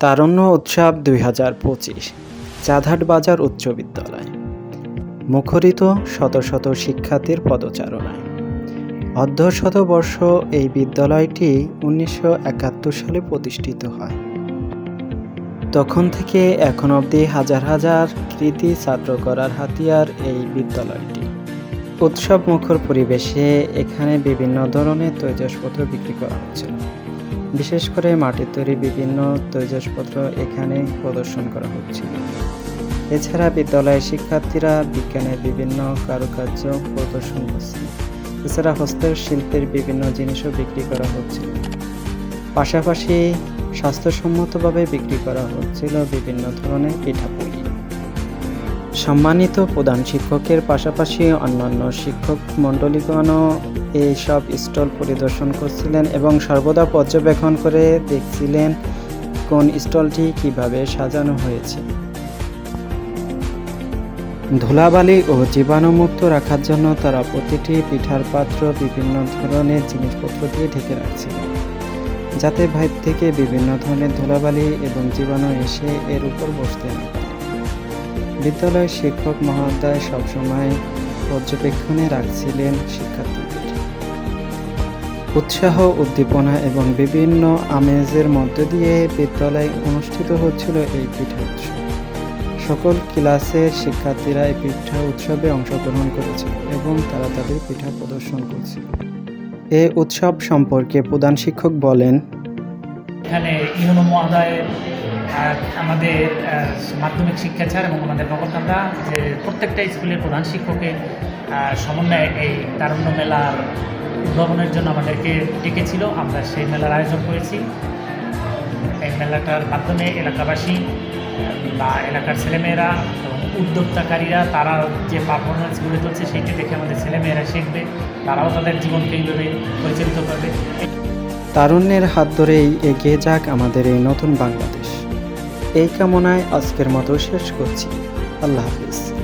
তারুণ্য উৎসব দুই হাজার পঁচিশ, চাঁদহাট বাজার উচ্চ বিদ্যালয়। মুখরিত শত শত শিক্ষার্থীর পদচারণায়। অর্ধ শতবর্ষ এই বিদ্যালয়টি উনিশশো একাত্তর সালে প্রতিষ্ঠিত হয়। তখন থেকে এখন অবধি হাজার হাজার কৃতি ছাত্র করার হাতিয়ার এই বিদ্যালয়টি। উৎসব মুখর পরিবেশে এখানে বিভিন্ন ধরনের তৈজসপত্র বিক্রি করা হচ্ছিল। বিশেষ করে মাটির তৈরি বিভিন্ন তৈজসপত্র এখানে প্রদর্শন করা হচ্ছিল। এছাড়া বিদ্যালয়ের শিক্ষার্থীরা বিজ্ঞানের বিভিন্ন কারুকার্য প্রদর্শন করছে এছাড়া হস্তের শিল্পের বিভিন্ন জিনিসও বিক্রি করা হচ্ছিল। পাশাপাশি স্বাস্থ্যসম্মতভাবে বিক্রি করা হচ্ছিল বিভিন্ন ধরনের পিঠাপুলি। সম্মানিত প্রধান শিক্ষকের পাশাপাশি অন্যান্য শিক্ষক মণ্ডলীগণও এইসব স্টল পরিদর্শন করছিলেন এবং সর্বদা পর্যবেক্ষণ করে দেখছিলেন কোন স্টলটি কীভাবে সাজানো হয়েছে। ধুলাবালি ও জীবাণুমুক্ত রাখার জন্য তারা প্রতিটি পিঠার পাত্র বিভিন্ন ধরনের জিনিসপত্র দিয়ে ঢেকে রাখছিলেন যাতে বাইর থেকে বিভিন্ন ধরনের ধুলাবালি এবং জীবাণু এসে এর উপর বসতে না বিদ্যালয়ের শিক্ষক মহোদয় সবসময় পর্যবেক্ষণে রাখছিলেন শিক্ষার্থীদের। উৎসাহ, উদ্দীপনা এবং বিভিন্ন আমেজের মধ্য দিয়ে বিদ্যালয়ে অনুষ্ঠিত হচ্ছিল এই পিঠা উৎসব। সকল ক্লাসের শিক্ষার্থীরা এই পিঠা উৎসবে অংশগ্রহণ করেছে এবং তারা তাদের পিঠা প্রদর্শন করছিল। এই উৎসব সম্পর্কে প্রধান শিক্ষক বলেন, এখানে ইউনো মহোদয়ের আমাদের মাধ্যমিক শিক্ষা ছাড় এবং আমাদের নবকান্দা যে প্রত্যেকটা স্কুলের প্রধান শিক্ষকের সমন্বয়ে এই তারুণ্য মেলার উদ্ভাবনের জন্য আমাদেরকে ডেকেছিল। আমরা সেই মেলার আয়োজন করেছি। এই মেলাটার মাধ্যমে এলাকাবাসী বা এলাকার ছেলেমেয়েরা উদ্যোক্তাকারীরা, তারা যে পারফরমেন্স গড়ে তুলছে সেইটি দেখে আমাদের ছেলেমেয়েরা শিখবে। তারাও তাদের জীবনকে এইভাবে পরিচালিত করবে। তারুণ্যের হাত ধরেই এগিয়ে যাক আমাদের এই নতুন বাংলাদেশ। এই কামনায় আজকের মতো শেষ করছি। আল্লাহ হাফিজ।